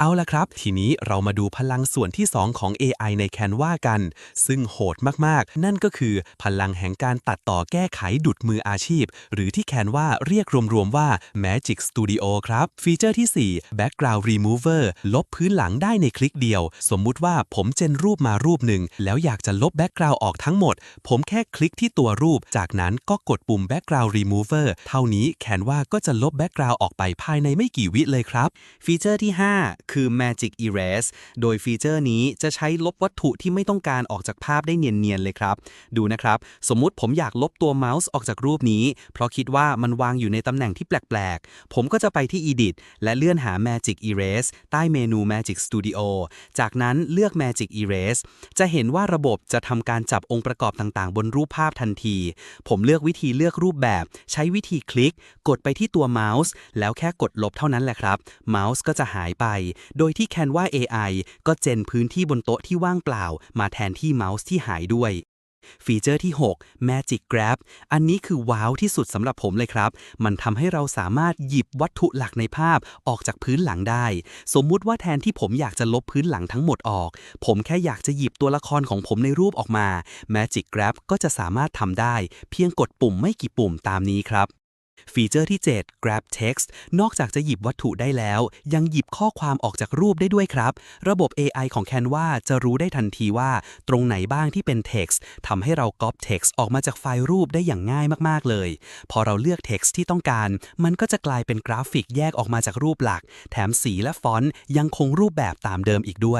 เอาละครับ ทีนี้เรามาดูพลังส่วนที่ 2 ของ AI ใน Canva กัน ซึ่งโหดมากๆ นั่นก็คือพลังแห่งการตัดต่อแก้ไขดุดมืออาชีพ หรือที่ Canva เรียกรวมๆว่า Magic Studio ครับ ฟีเจอร์ที่ 4 Background Remover ลบพื้นหลังได้ในคลิกเดียว สมมุติว่าผมเจนรูปมารูปหนึ่ง แล้วอยากจะลบแบ็กกราวด์ออกทั้งหมด ผมแค่คลิกที่ตัวรูป จากนั้นก็กดปุ่ม Background Remover เท่านี้ Canva ก็จะลบแบ็กกราวด์ออกไปภายในไม่กี่วิเลยครับ ฟีเจอร์ที่ 5คือ Magic Erase โดยฟีเจอร์นี้จะใช้ลบวัตถุที่ไม่ต้องการออกจากภาพได้เนียนๆเลยครับ ดูนะครับ สมมุติผมอยากลบตัวเมาส์ออกจากรูปนี้ เพราะคิดว่ามันวางอยู่ในตำแหน่งที่แปลกๆ ผมก็จะไปที่ Edit และเลื่อนหา Magic Erase ใต้เมนู Magic Studio จากนั้นเลือก Magic Erase จะเห็นว่าระบบจะทำการจับองค์ประกอบต่างๆ บนรูปภาพทันที ผมเลือกวิธีเลือกรูปแบบ ใช้วิธีคลิก กดไปที่ตัวเมาส์ แล้วแค่กดลบเท่านั้นแหละครับ เมาส์ก็จะหายไปโดยที่ Canva AI ก็เจนพื้นที่บนโต๊ะที่ว่างเปล่า มาแทนที่เมาส์ที่หายด้วยฟีเจอร์ที่ 6 Magic Grab อันนี้คือว้าวที่สุดสำหรับผมเลยครับ มันทำให้เราสามารถหยิบวัตถุหลักในภาพออกจากพื้นหลังได้ สมมุติว่าแทนที่ผมอยากจะลบพื้นหลังทั้งหมดออก ผมแค่อยากจะหยิบตัวละครของผมในรูปออกมา Magic Grab ก็จะสามารถทำได้ เพียงกดปุ่มไม่กี่ปุ่มตามนี้ครับ ฟีเจอร์ที่ 7 Grab Text นอกจากจะหยิบวัตถุได้แล้ว ยังหยิบข้อความออกจากรูปได้ด้วยครับ ระบบ AI ของ Canva จะรู้ได้ทันทีว่า ตรงไหนบ้างที่เป็น text ทำให้เราก๊อป text ออกมาจากไฟล์รูปได้อย่างง่ายมาก ๆ เลย พอเราเลือก text ที่ต้องการ มันก็จะกลายเป็นกราฟิกแยกออกมาจากรูปหลัก แถมสีและฟอนต์ยังคงรูปแบบตามเดิมอีกด้วย